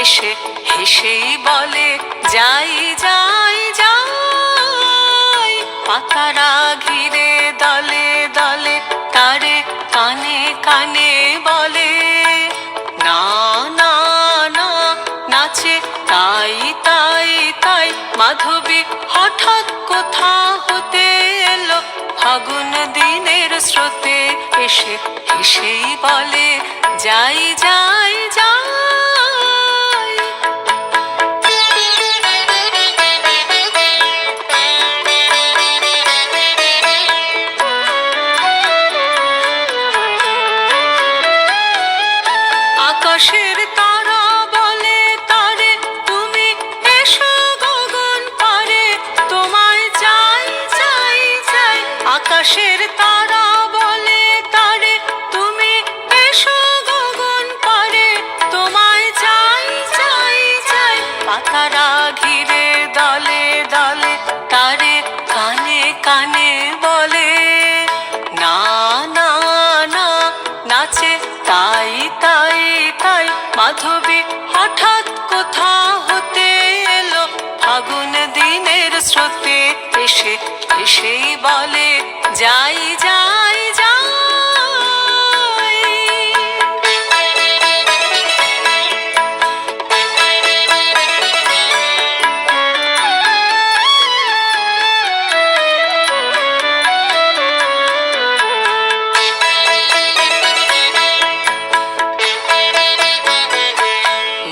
হেসেই বলে, যাই যাই যাই। পাতারা ঘিরে দলে দলে, তারে কানে কানে বলে, না না না, নাচে তাই তাই তাই। মাধবী হঠাৎ কোথা হতে এলো, ফাগুন দিনের স্রোতে এসে হেসেই বলে, যাই যাই যাই। আকাশের তারা বলে তারে তুমি এসো গগন পারে তোমায় চাই চাই চাই আকাশের এসেই বলে যাই যাই যাই।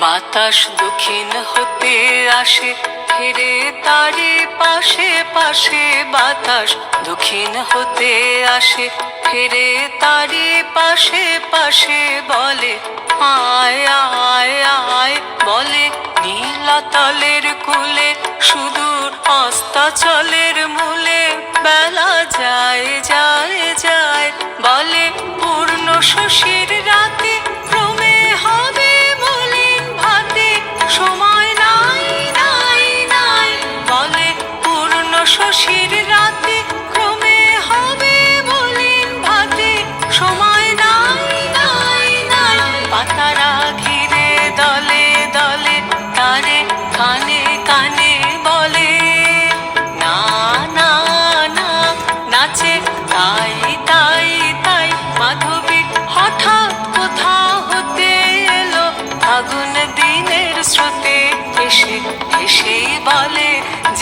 বাতাস দক্ষিণ হতে আসে ফিরে তারে পাশে। পাশে বাতাস দক্ষিণ হতে আসে, ফিরে তারি পাশে পাশে বলে, আয় আয় আয় বলে, নীলাতলের কুলে সুদূর অস্তাচলের মূলে বেলা যায় যায় যায় বলে, পূর্ণ শশীর বলে,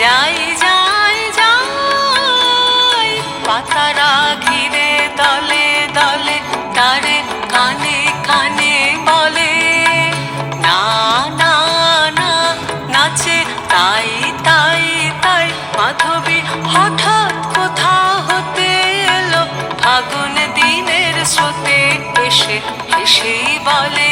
যাই যাই যাই পাতারা ঘিরে দলে দলে তারে কানে কানে বলে। না না না, নাচে তাই তাই তাই, মাধবী হঠাৎ কোথা হতে এলো? ফাগুন দিনের স্রোতে এসে এসেই বলে